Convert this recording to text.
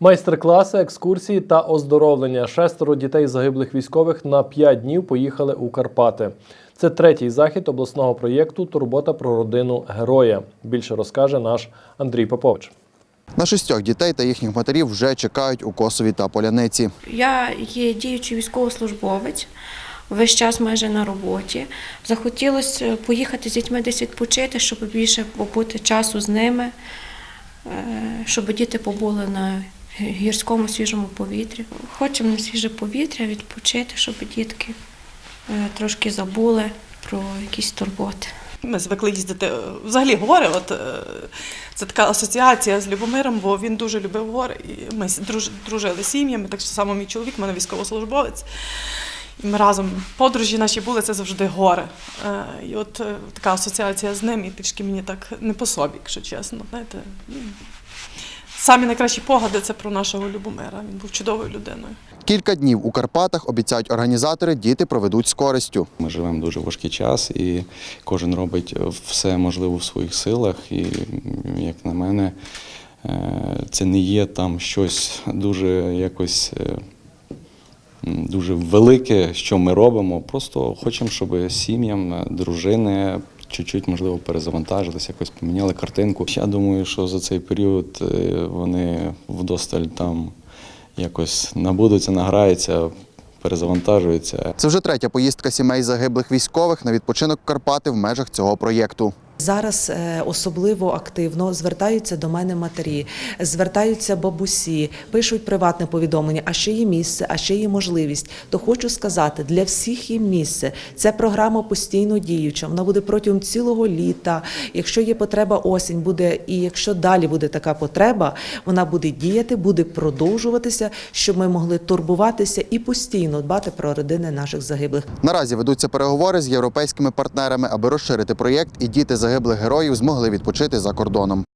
Майстер-класи, екскурсії та оздоровлення. Шестеро дітей загиблих військових на п'ять днів поїхали у Карпати. Це третій захід обласного проєкту Турбота про родину героя. Більше розкаже наш Андрій Попович. На шістьох дітей та їхніх матерів вже чекають у Косові та Поляниці. Я є діючий військовослужбовець, весь час майже на роботі. Захотілося поїхати з дітьми десь відпочити, щоб більше побути часу з ними, е, щоб діти побули на гірському свіжому повітрі. Хочемо на свіже повітря відпочити, щоб дітки е, трошки забули про якісь турботи. Ми звикли їздити. е, Взагалі гори, от е, це така асоціація з Любомиром, бо він дуже любив гори. І ми дружили сім'ями, так само мій чоловік, в мене військовослужбовець. І ми разом подорожі наші були це завжди гори. І от така асоціація з ним, і трішки мені так не по собі, якщо чесно. Знаєте. Самі найкращі погади це про нашого Любомира. Він був чудовою людиною. Кілька днів у Карпатах обіцяють організатори, діти проведуть з користю. Ми живемо дуже важкий час, і кожен робить все можливе в своїх силах. І, як на мене, е, це не є там щось дуже якось е, дуже велике, що ми робимо. Просто хочемо, щоб сім'ям, е, дружини. Чуть-чуть, можливо, перезавантажилися, якось поміняли картинку. Я думаю, що за цей період е, вони вдосталь там якось набудуться, награються, перезавантажуються. Це вже третя поїздка сімей загиблих військових на відпочинок Карпати в межах цього проєкту. Зараз е, особливо активно звертаються до мене матері, звертаються бабусі, пишуть приватне повідомлення, а ще є місце, а ще є можливість. То хочу сказати, для всіх є місце. Ця програма постійно діюча. Вона буде протягом цілого літа. Якщо є потреба, осінь буде, і якщо далі буде така потреба, вона буде діяти, буде продовжуватися, щоб ми могли турбуватися і постійно дбати про родини наших загиблих. Наразі ведуться переговори з європейськими партнерами, аби розширити проєкт, і діти загиблих героїв змогли відпочити за кордоном.